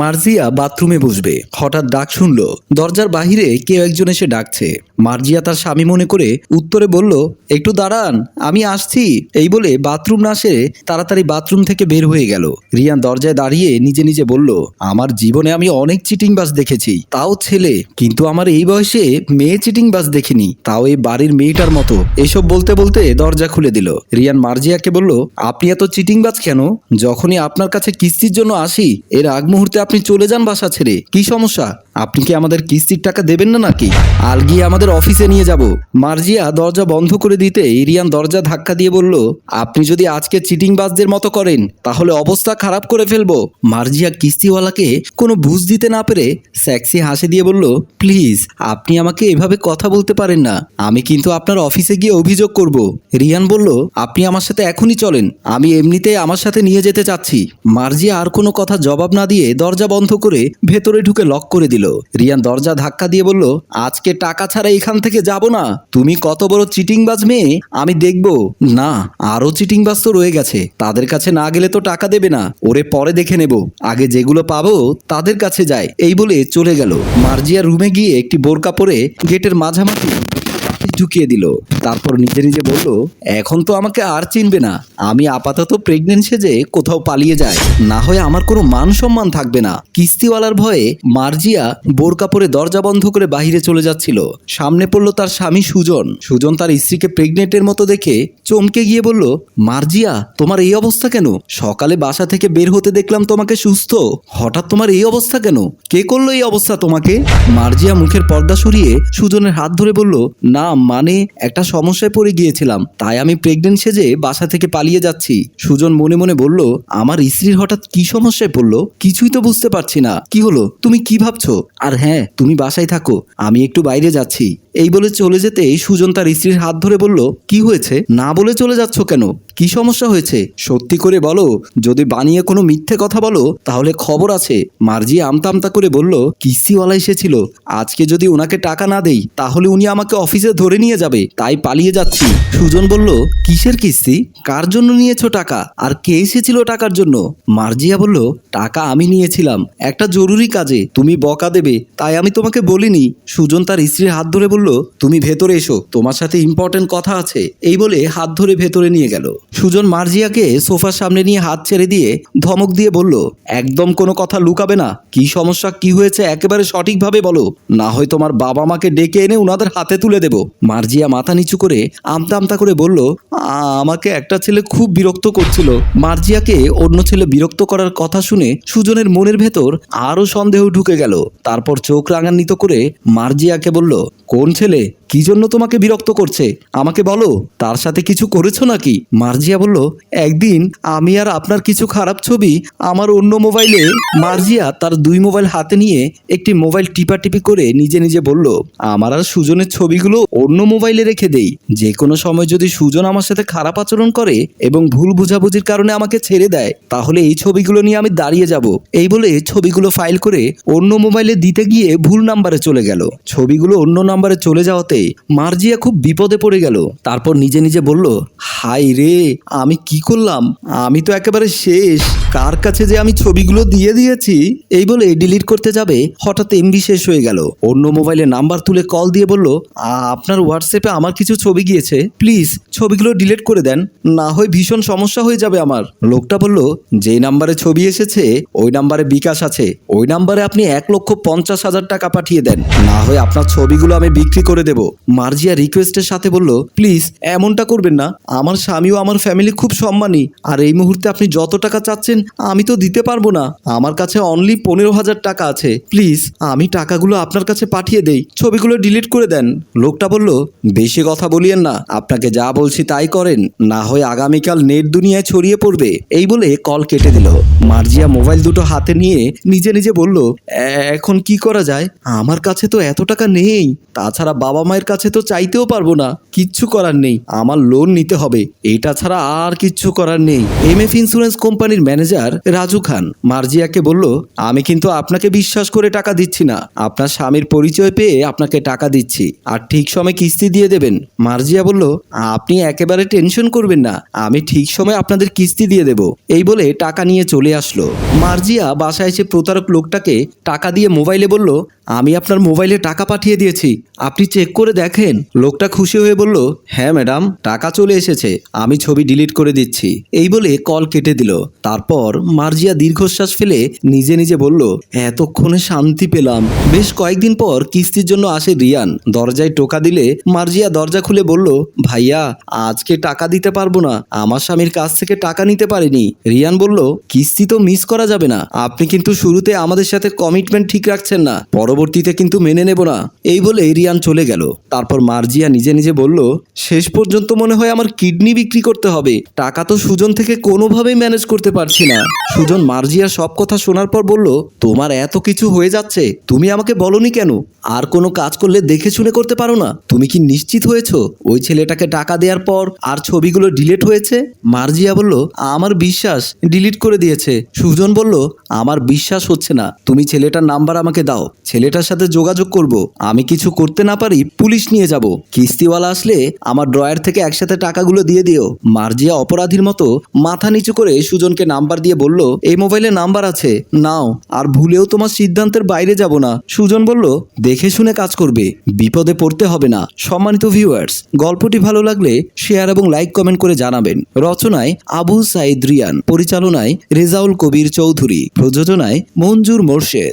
মার্জিয়া বাথরুমে বসবে। হঠাৎ ডাক শুনলো, দরজার বাহিরে কেউ একজন এসে ডাকছে। মার্জিয়া তার স্বামী মনে করে উত্তরে বলল, একটু দাঁড়ান, আমি আসছি। এই বলে বাথরুম না সেরে তাড়াতাড়ি বাথরুম থেকে বের হয়ে গেল। রিয়ান দরজায় দাঁড়িয়ে নিজে নিজে বলল, আমার জীবনে আমি অনেক চিটিং বাস দেখেছি। তাও ছেলে, কিন্তু আমার এই বয়সে মেয়ে চিটিং বাস দেখিনি। তাও এই বাড়ির মেয়েটার মতো। এসব বলতে বলতে দরজা খুলে দিল। রিয়ান মার্জিয়াকে বলল, আপনি এত চিটিং বাজ কেন? যখনই আপনার কাছে কিস্তির জন্য আসি, এর আগ মুহূর্তে আপনি চলে যান বাসা ছেড়ে। কি সমস্যা? আপনি কি আমাদের কিস্তির টাকা দেবেন না নাকি? আল গিয়ে আমাদের অফিসে নিয়ে যাব। মার্জিয়া দরজা বন্ধ করে দিতে রিয়ান দরজা ধাক্কা দিয়ে বলল, আপনি যদি আজকে চিটিং বাজদের মতো করেন, তাহলে অবস্থা খারাপ করে ফেলব। মার্জিয়া কিস্তিওয়ালাকে কোনো বুঝ দিতে না পেরে স্যাক্সি হাসি দিয়ে বলল, প্লিজ, আপনি আমাকে এভাবে কথা বলতে পারেন না। আমি কিন্তু আপনার অফিসে গিয়ে অভিযোগ করব। রিয়ান বলল, আপনি আমার সাথে এখনই চলেন। আমি এমনিতেই আমার সাথে নিয়ে যেতে চাচ্ছি। মার্জিয়া আর কোনো কথা জবাব না দিয়ে দরজা বন্ধ করে ভেতরে ঢুকে লক করে দিল। রিয়ান দরজা ধাক্কা দিয়ে বলল, আজকে টাকা ছাড়া এখান থেকে যাব না। তুমি কত বড় চিটিংবাজ মেয়ে? আমি দেখব। না আরও চিটিংবাজ তো রয়ে গেছে। তাদের কাছে না গেলে তো টাকা দেবে না। ওরে পরে দেখে নেব। আগে যেগুলো পাবো, তাদের কাছে যায় এই বলে চলে গেল। মার্জিয়া রুমে গিয়ে একটি বোরকা পরে গেটের মাঝামাঝি ঢুকিয়ে দিল। তারপর নিজে নিজে বলল, এখন তো আমাকে আর চিনবে না। আমি আপাতত প্রেগনেন্ট সেজে কোথাও পালিয়ে যায় না হয় আমার কোনো মান সম্মান থাকবে না। কিস্তিওয়ালার ভয়ে মার্জিয়া বোরকা পরে দরজা বন্ধ করে বাহিরে চলে যাচ্ছিল। সামনে পড়ল তার স্বামী সুজন। সুজন তার স্ত্রীকে প্রেগনেন্টের মতো দেখে চমকে গিয়ে বলল, মার্জিয়া, তোমার এই অবস্থা কেন? সকালে বাসা থেকে বের হতে দেখলাম তোমাকে সুস্থ। হঠাৎ তোমার এই অবস্থা কেন? কে করল এই অবস্থা তোমাকে? মার্জিয়া মুখের পর্দা সরিয়ে সুজনের হাত ধরে বলল, না মানে একটা সমস্যায় পড়ে গিয়েছিলাম। তাই আমি প্রেগনেন্ট সেজে বাসা থেকে পালিয়ে যাচ্ছি। সুজন মনে মনে বলল, আমার স্ত্রীর হঠাৎ কি সমস্যায় পড়ল? কিছুই তো বুঝতে পারছি না। কি হলো? তুমি কি ভাবছ? আর হ্যাঁ তুমি বাসায় থাকো। আমি একটু বাইরে যাচ্ছি। এই বলে চলে যেতে সুজন তার স্ত্রীর হাত ধরে বলল, কি হয়েছে? না বলে চলে যাচ্ছ কেন? কি সমস্যা হয়েছে? সত্যি করে বলো, যদি বানিয়ে কোনো মিথ্যে কথা বলো, তাহলে খবর আছে। মার্জি আমতা আমতা করে বলল, কিস্তিওয়ালা এসেছিল। আজকে যদি ওনাকে টাকা না দেই, তাহলে উনি আমাকে অফিসে ধরে নিয়ে যাবে। তাই পালিয়ে যাচ্ছি। সুজন বলল, কিসের কিস্তি? কার জন্য নিয়েছো টাকা? আর কে এসেছিল টাকার জন্য? মার্জিয়া বলল, টাকা আমি নিয়েছিলাম। একটা জরুরি কাজে, তুমি বকা দেবে। তাই আমি তোমাকে বলিনি। সুজন তার স্ত্রীর হাত ধরে বলল, তুমি ভেতরে এসো। তোমার সাথে ইম্পর্টেন্ট কথা আছে। এই বলে হাত ধরে ভেতরে নিয়ে গেল। সুজন মার্জিয়াকে সোফার সামনে নিয়ে হাত ছেড়ে দিয়ে ধমক দিয়ে বলল, একদম কোনো কথা লুকাবে না। কি সমস্যা? কি হয়েছে? একেবারে সঠিকভাবে বলো। না হয় তোমার বাবা মাকে ডেকে এনে উনাদের হাতে তুলে দেব। মার্জিয়া মাথা নিচু করে আমতা আমতা করে বলল আমাকে একটা ছেলে খুব বিরক্ত করছিল। মার্জিয়াকে অন্য ছেলে বিরক্ত করার কথা শুনে সুজনের মনের ভেতর আরও সন্দেহ ঢুকে গেল। তারপর চোখ রাঙান্বিত করে মার্জিয়াকে বলল, কোন ছেলে? কি জন্য তোমাকে বিরক্ত করছে? আমাকে বলো, তার সাথে কিছু করেছ নাকি? মার্জিয়া বলল, একদিন আমি আর আপনার কিছু খারাপ ছবি আমার অন্য মোবাইলে। মার্জিয়া তার দুই মোবাইল হাতে নিয়ে একটি মোবাইল টিপাটিপি করে নিজে নিজে বলল, আমার আর সুজনের ছবিগুলো অন্য মোবাইলে রেখে দেই। যে কোনো সময় যদি সুজন আমার সাথে খারাপ আচরণ করে এবং ভুল বুঝাবুঝির কারণে আমাকে ছেড়ে দেয়, তাহলে এই ছবিগুলো নিয়ে আমি দাঁড়িয়ে যাব। এই বলে ছবিগুলো ফাইল করে অন্য মোবাইলে দিতে গিয়ে ভুল নাম্বারে চলে গেল। ছবিগুলো অন্য নাম্বারে চলে যাওয়াতে মার্জিয়া খুব বিপদে পড়ে গেল। তারপর নিজে নিজে বলল হাই রে, আমি কি করলাম? আমি তো একেবারে শেষ। কার কাছে যে আমি ছবিগুলো দিয়ে দিয়েছি? এই বলে ডিলিট করতে যাবে, হঠাৎ এমবি শেষ হয়ে গেল। অন্য মোবাইলে নাম্বার তুলে কল দিয়ে বলল আপনার হোয়াটসঅ্যাপে আমার কিছু ছবি গিয়েছে। প্লিজ, ছবিগুলো ডিলিট করে দেন। না হয় ভীষণ সমস্যা হয়ে যাবে আমার। লোকটা বলল, যে নাম্বারে ছবি এসেছে, ওই নাম্বারে বিকাশ আছে। ওই নাম্বারে আপনি এক লক্ষ পঞ্চাশ হাজার টাকা পাঠিয়ে দেন। না হয় আপনার ছবিগুলো আমি বিক্রি করে দেব। মার্জিয়া রিকোয়েস্টের সাথে বলল, প্লিজ, এমনটা করবেন না। আমার স্বামীও আমার ফ্যামিলি খুব সম্মানী। আর এই মুহূর্তে আপনি যত টাকা চাচ্ছেন, আমি তো দিতে পারব না। আমার কাছে অনলি পনেরো হাজার টাকা আছে। প্লিজ, আমি টাকাগুলো আপনার কাছে পাঠিয়ে দেই। ছবিগুলো ডিলিট করে দেন। লোকটা বলল, বেশি কথা বলিয়েন না। আপনাকে যা বলছি তাই করেন। না হয় আগামীকাল নেট দুনিয়ায় ছড়িয়ে পড়বে। এই বলে কল কেটে দিল। মার্জিয়া মোবাইল দুটো হাতে নিয়ে নিজে নিজে বলল, "এ- এখন কি করা যায়? আমার কাছে তো এত টাকা নেই। তাছাড়া বাবা মায়ের ভাইয়ের কাছে তো চাইতেও পারব না। কিচ্ছু করার নেই। আমার লোন নিতে হবে। এটা ছাড়া আর কিচ্ছু করার নেই। এম এফ ইন্স্যুরেন্স কোম্পানির ম্যানেজার রাজু খান মার্জিয়াকে বলল, আমি কিন্তু আপনাকে বিশ্বাস করে টাকা দিচ্ছি না। আপনার স্বামীর পরিচয় পেয়ে আপনাকে টাকা দিচ্ছি। আর ঠিক সময় কিস্তি দিয়ে দেবেন। মার্জিয়া বলল, আপনি একেবারে টেনশন করবেন না। আমি ঠিক সময় আপনাদের কিস্তি দিয়ে দেব। এই বলে টাকা নিয়ে চলে আসলো। মার্জিয়া বাসায় এসে প্রতারক লোকটাকে টাকা দিয়ে মোবাইলে বলল, আমি আপনার মোবাইলে টাকা পাঠিয়ে দিয়েছি। আপনি চেক করে দেখেন? লোকটা খুশি হয়ে বলল হ্যাঁ ম্যাডাম, টাকা চলে এসেছে, আমি ছবি ডিলিট করে দিচ্ছি। এই বলে কল কেটে দিল। তারপর মার্জিয়া দীর্ঘশ্বাস ফেলে নিজে নিজে বলল, এতক্ষণে শান্তি পেলাম। বেশ কয়েকদিন পর কিস্তির জন্য আসে রিয়ান। দরজায় টোকা দিলে মার্জিয়া দরজা খুলে বলল, ভাইয়া, আজকে টাকা দিতে পারব না, আমার স্বামীর কাছ থেকে টাকা নিতে পারিনি। রিয়ান বলল, কিস্তি তো মিস করা যাবে না, আপনি কিন্তু শুরুতে আমাদের সাথে কমিটমেন্ট ঠিক রাখছেন না, পরবর্তীতে কিন্তু মেনে নেব না। এই বলে রিয়ান চলে গেল। তারপর মার্জিয়া নিজে নিজে বলল, শেষ পর্যন্ত মনে হয় আমার কিডনি বিক্রি করতে হবে। টাকা তো সুজন থেকে কোনোভাবেই ম্যানেজ করতে পারছি না। সুজন মার্জিয়ার সব কথা শোনার পর বলল, তোমার এত কিছু হয়ে যাচ্ছে, তুমি আমাকে বলনি কেন? আর কোনো কাজ করলে দেখে শুনে করতে পারো না। তুমি কি নিশ্চিত হয়েছো? ওই ছেলেটাকে টাকা দেওয়ার পর আর ছবিগুলো ডিলিট হয়েছে? মার্জিয়া বলল, আমার বিশ্বাস ডিলিট করে দিয়েছে। সুজন বলল, আমার বিশ্বাস হচ্ছে না। তুমি ছেলেটার নাম্বার আমাকে দাও। ছেলেটার সাথে যোগাযোগ করব। আমি কিছু করতে না পারি পুলিশ নিয়ে যাব। কিস্তিওয়ালা আসলে আমার ড্রয়ার থেকে একসাথে টাকাগুলো দিয়ে দিও। মার্জিয়া অপরাধীর মতো মাথা নিচু করে সুজনকে নাম্বার দিয়ে বলল, এই মোবাইলে নাম্বার আছে, নাও। আর ভুলেও তোমার সিদ্ধান্তের বাইরে যাব না। সুজন বলল, দেখে শুনে কাজ করবে, বিপদে পড়তে হবে না। সম্মানিত ভিউয়ার্স গল্পটি ভালো লাগলে শেয়ার এবং লাইক কমেন্ট করে জানাবেন। রচনায় আবু সাইদ রিয়ান, পরিচালনায় রেজাউল কবির চৌধুরী, প্রযোজনায় মঞ্জুর মোর্শেদ।